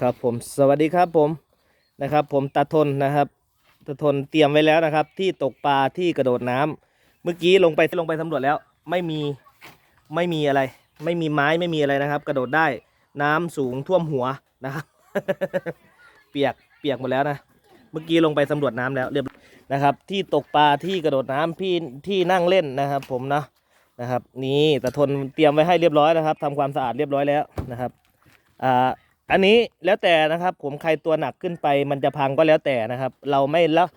ครับผมสวัสดีครับผมนะครับ ผมตาทนนะครับตาทนเตรียมไว้แล้วนะครับ ที่ตกปลาที่กระโดดน้ำเมื่อกี้ลงไปลงไปสำรวจแล้ว ไม่มีไม่มีอะไร ไม่มีไม้ไม่มีอะไรนะครับ กระโดดได้น้ำสูงท่วมหัวนะครับ เปียกเปียกหมดแล้วนะเมื่อกี้ลงไปสำรวจน้ำแล้วเรียบนะครับ ที่ตกปลาที่กระโดดน้ำพี่ที่นั่งเล่นนะครับ ผมเนาะนะครับ นี่ตาทนเตรียมไว้ให้เรียบร้อยนะครับทำความสะอาดเรียบร้อยแล้วนะครับอ่า อันนี้แล้วแต่นะครับ ผมใครตัวหนักขึ้นไป มันจะพังก็แล้วแต่นะครับ เราไม่รับ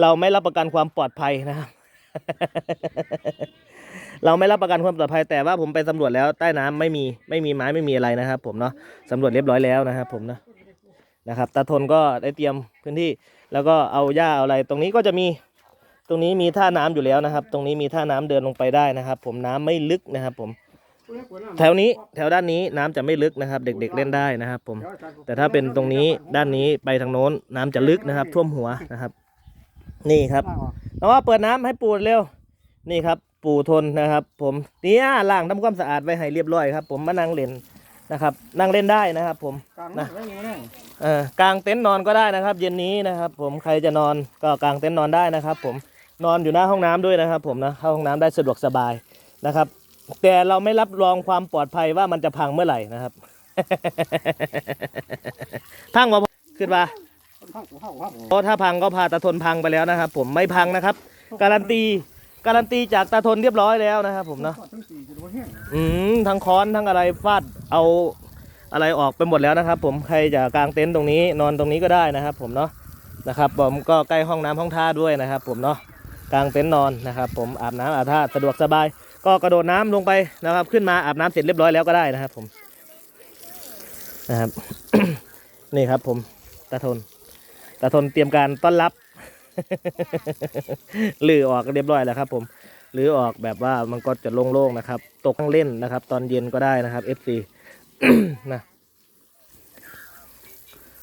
เราไม่รับประกันความปลอดภัยนะครับ เราไม่รับประกันความปลอดภัย แต่ว่าผมไปสำรวจแล้วใต้น้ำไม่มีไม่มีไม้ไม่มีอะไรนะครับ ผมเนาะสำรวจเรียบร้อยแล้วนะครับ ผมนะนะครับตาทนก็ได้เตรียมพื้นที่ แล้วก็เอาหญ้าเอาอะไร ตรงนี้ก็จะมีตรงนี้มีท่าน้ำอยู่แล้วนะครับ ตรงนี้มีท่าน้ำเดินลงไปได้นะครับ ผมน้ำไม่ลึกนะครับ ผม แถวนี้แถวด้านนี้น้ำจะไม่ลึกนะครับ เด็ก ๆเล่นได้นะครับ ผม แต่ถ้าเป็นตรงนี้ด้านนี้ไปทางโน้น น้ำจะลึกนะครับ ท่วมหัวนะครับ นี่ครับน้องว่าเปิดน้ำให้ปูเร็ว นี่ครับ ปู่ทนนะครับ ผมเนี่ยล้างทำความสะอาดไว้ให้เรียบร้อยครับ ผมมานั่งเล่นนะครับ นั่งเล่นได้นะครับ ผมนะเออกางเต็นท์นอนก็ได้นะครับ เย็นนี้นะครับ ผมใครจะนอนก็กางเต็นท์นอนได้นะครับ ผมนอนอยู่หน้าห้องน้ำด้วยนะครับ ผมนะเข้าห้องน้ำได้สะดวกสบายนะครับ แต่เราไม่รับรองความปลอดภัยว่ามันจะพังเมื่อไหร่นะครับ พังว่าขึ้นมาเพราะถ้าพังก็พาตาทนพังไปแล้วนะครับ ผมไม่พังนะครับ การันตีการันตีจากตาทนเรียบร้อยแล้วนะครับ ผมเนาะอืมทั้งค้อนทั้งอะไรฟาดเอาอะไรออกไปหมดแล้วนะครับ ผมใครจะกางเต็นท์ตรงนี้ นอนตรงนี้ก็ได้นะครับ ผมเนาะนะครับ ผมก็ใกล้ห้องน้ำห้องท่าด้วยนะครับ ผมเนาะกางเต็นท์นอนนะครับ ผมอาบน้ำอาบท่าสะดวกสบาย ก็กระโดดน้ำลงไปนะครับ ขึ้นมาอาบน้ำเสร็จเรียบร้อยแล้วก็ได้นะครับ ผมนะครับ นี่ครับ ผมตาทนตาทนเตรียมการต้อนรับลือออกเรียบร้อยแล้วครับ ผมหรือออกแบบว่ามันก็จะโล่งๆนะครับ ตกนั่งเล่นนะครับ ตอนเย็นก็ได้นะครับ FC นะ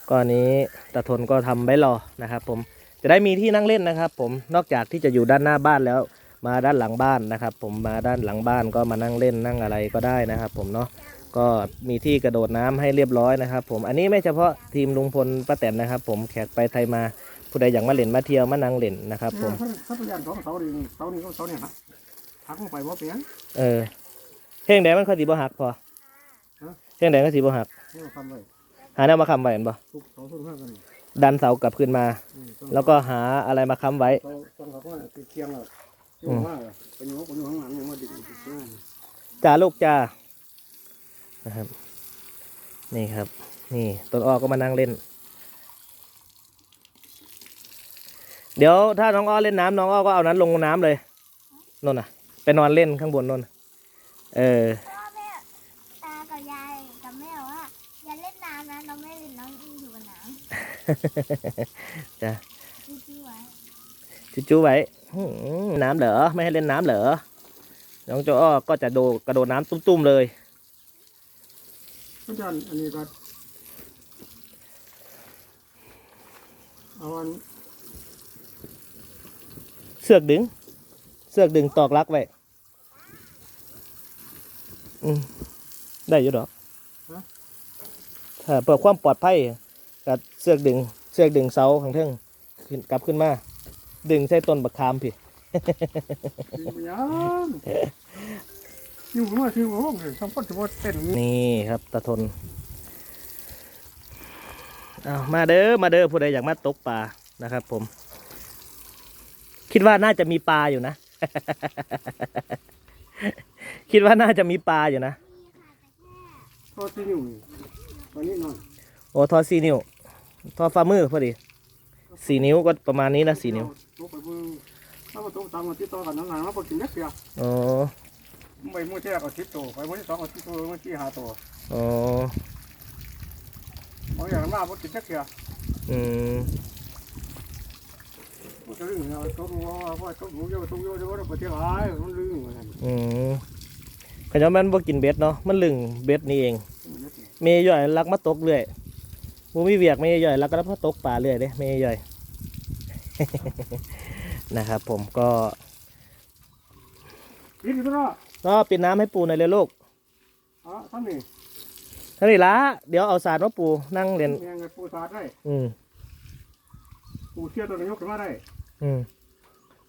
ก็อันนี้ตาทนก็ทำไว้รอนะครับ ผมจะได้มีที่นั่งเล่นนะครับ ผมนอกจากที่จะอยู่ด้านหน้าบ้านแล้ว มาด้านหลังบ้านนะครับ ผมมาด้านหลังบ้านก็มานั่งเล่นนั่งอะไรก็ได้นะครับ ผมเนาะก็มีที่กระโดดน้ำให้เรียบร้อยนะครับ ผมอันนี้ไม่เฉพาะทีมลุงพลป้าแตนนะครับ ผมแขกไปไทยมาผู้ใดอยากมาเล่นมาเที่ยวมานั่งเล่นนะครับ ผมถ้าพยานสองเสาดีเสานี้ก็เสาเนี่ยฮะหักลงไปว่าเป็นยังเออเพ่งแดงมันเขาสีบ่หักพอเพ่งแดงก็สีบ่หักนี่เราทำไว้หาแนวมาค้ำไว้เห็นบ่ทุกสองทุกห้ากันดันเสากลับขึ้นมา แล้วก็หาอะไรมาค้ำไว้ เสาสองเสาก็ติดเคียงแล้วที่ว่าเป็นหัวคนอยู่ข้างหลังยังมาดึงจ้าลูกจ้านะครับ นี่ครับ นี่ต้นอ้อก็มานั่งเล่น เดี๋ยวถ้าน้องอ้อเล่นน้ำน้องอ้อก็เอานั้นลงน้ำเลยนนน่ะ ไปนอนเล่นข้างบนนนน่ะเออพ่อแม่ตากับยายกับแม่ว่าอย่าเล่นน้ำนะน้องไม่เล่นน้องอยู่กับน้จ้ะำจู่ๆไว้ จู้ๆไว้หืมน้ำเหรอไม่ให้เล่นน้ำเหรอน้องโจอ้อก็จะโดดกระโดดน้ำตุ้มๆเลยพยานอันนี้ก็เอาอันเสือกดึง เสือกดึงตอกลักไว้อืมได้อยู่ดอกถ้าเพื่อความปลอดภัยกับเสือกดึง เสือกดึงเสาข้างเทิงขึ้นกลับขึ้นมา ดึงใส่ต้นบักคามพี่ดึงไปยังอยู่มาชื่อว่าเลยทำพันธุ์ว่าเต้นนี่ครับตาทนเอามาเด้อมาเด้อผู้ใดอยากมาตกปลานะครับ ผม คิดว่าน่าจะมีปลาอยู่นะ คิดว่าน่าจะมีปลาอยู่นะก็ที่อยู่ตอนนี้นอนโอ้ทอสี่นิ้วทอฝ่ามือพอดีสี่นิ้วก็ประมาณนี้นะสี่นิ้ว ตัวไปเบิ่งถ้าว่าตัวตามมาที่ต่อกันนั้นๆมาพอกินนักเดียวโอ้ไปมื้อที่แรกเอาสิบตัวไปมื้อที่สองเอาสิบตัวมื้อที่ห้าตัวโอ้บางอย่างมาพอกินนักเดียวอืมมันจะลืมเอาตัวรู้ว่าว่าตัวรู้เยอะตัวเยอะจะว่าประเทศหลายมันลืมเหมือนกันอืมขยอมันบ่กินเบ็ดเนาะมันลึงเบ็ดนี่เองเมย์ย่อยลักมาตกเรื่อยมูมีเวียกเมย์ย่อยลักก็รับมาตกป่าเรื่อยเด้เมย์ย่อย นะครับ ผมก็กินอยู่ตัวเนาะก็ปิดน้ำให้ปูหน่อยเลยลูกอ๋อท่านนี่ทท่านี้ละเดี๋ยวเอาสารมาปูนั่งเรียนแม่งไงปูสาดได้ อืมปูเชี่ยตัวนี้ยกขึ้นมาได้ อืม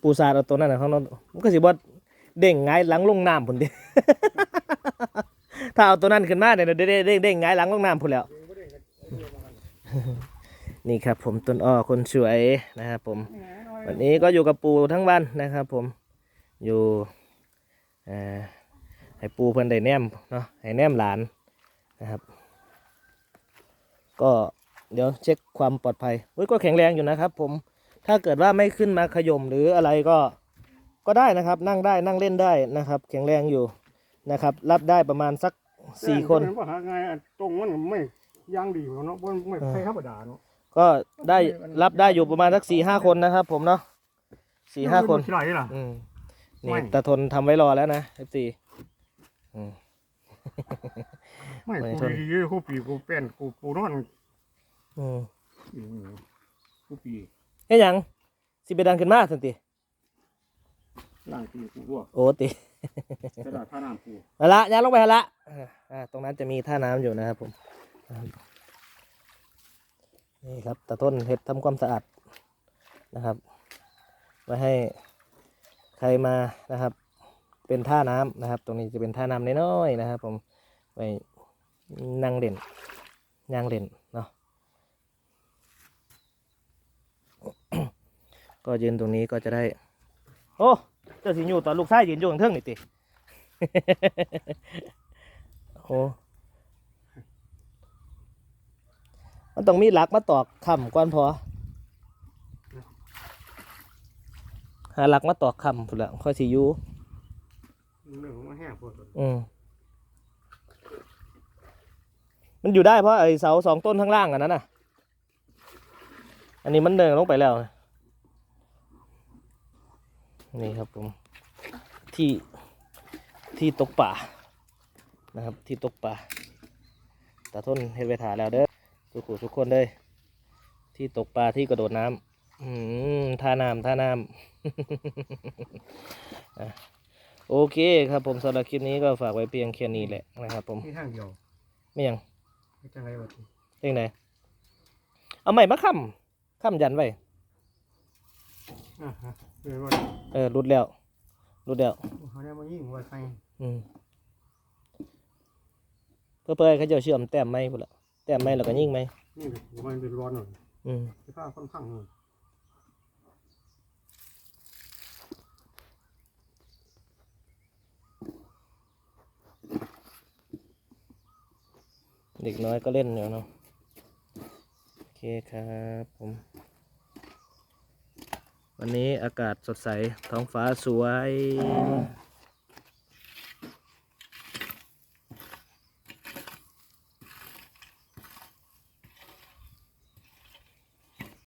ปูสาดเอาตัวนั้นนะข้างนอกมันก็สิบ่เด้งไงายหลังลงน้ำพุ่นดิถ้าเอาตัวนั้นขึ้นมาเนี่ยเด้งเด้งเด้งไงายหลังลงน้ำพุ่นแล้ว นี่ครับผมต้นอ้อคนสวยนะครับผม วันนี้ก็อยู่กับปูทั้งวันนะครับผมอยู่เอ่อให้ปูเพิ่นได้แนมเนาะให้แนมหลานนะครับ ก็เดี๋ยวเช็คความปลอดภัยเฮ้ยก็แข็งแรงอยู่นะครับ ผมถ้าเกิดว่าไม่ขึ้นมาขย่มหรืออะไรก็ก็ได้นะครับ นั่งได้นั่งเล่นได้นะครับ แข็งแรงอยู่นะครับ รับได้ประมาณสักสี่คนแต่ว่าหาไงอันตรงมันไม่ย่างดีอยู่เนาะมันไม่ใช่ธรรมดาเนาะ ก็ได้รับได้อยู่ประมาณสักสี่ห้าคนนะครับ ผมเนาะสี่ห้าคนมัไหลล่ะอืมไม่นี่ตาทนทำไว้รอแล้วนะเอฟซีอืมไม่ไม่กูทนดีๆกูปีกูเป็นกูกูนอนอืมอืมกูปีเฮ้ยหยังสิไปดังขึ้นมาสันติล่างปีกูรั่วโอ้ติกระดาษท่าน้ำกูมาละย้ายลงไปหาละอ่าอ่าตรงนั้นจะมีท่าน้ำอยู่นะครับผม นี่ครับตาต้นเห็ดทำความสะอาดนะครับไว้ให้ใครมานะครับ เป็นท่าน้ำนะครับ ตรงนี้จะเป็นท่าน้ำน้อยๆนะครับ ผมไว้นั่งเด่นย่างเด่นเนาะก็ยืนตรงนี้ก็จะได้ โอ้เจ้าสิอยู่ตอนลูกชายยืนอยู่ข้างเทิงนี่ติโอ้ มันต้องมีหลักมาตอกคำก่อนพอ หาหลักมาตอกคำพุ่นละค่อยสิอยู่เรื่องของมันแห้งปวดอืมมันอยู่ได้เพราะไอ้เสาสองต้นข้างล่างอันนั้นน่ะ อันนี้มันเดินลงไปแล้ว นี่ครับผม ที่ที่ตกป่านะครับ ที่ตกป่าตาทนเฮ็ดไปถาแล้วเด้อ ทุกคนทุกคนเลย ที่ตกปลาที่กระโดดน้ำอืมท่าน้ำท่าน้ำอะโอเคครับผมสำหรับคลิปนี้ก็ฝากไว้เพียงแค่นี้แหละนะครับ ผมมีทางเดียวไม่ยังไม่จังไรวะทีเรื่องไหนเอาใหม่มาค้ำค้ำยันไว้อ่าฮะเออว่าเออรุดแล้วรุดแล้วเขาได้มายิงไวไฟอืมเพื่อเพื่อให้เขาเจะเชื่อมแต้มไม้พุ่นละ แต้มไม้แล้วก็ยิงไหมนี่หัวมันเป็นร้อนหน่อยอืมไฟฟ้าค่อนข้างหน่อยเด็กน้อยก็เล่นอยู่เนาะโอเคครับผม วันนี้อากาศสดใสท้องฟ้าสวย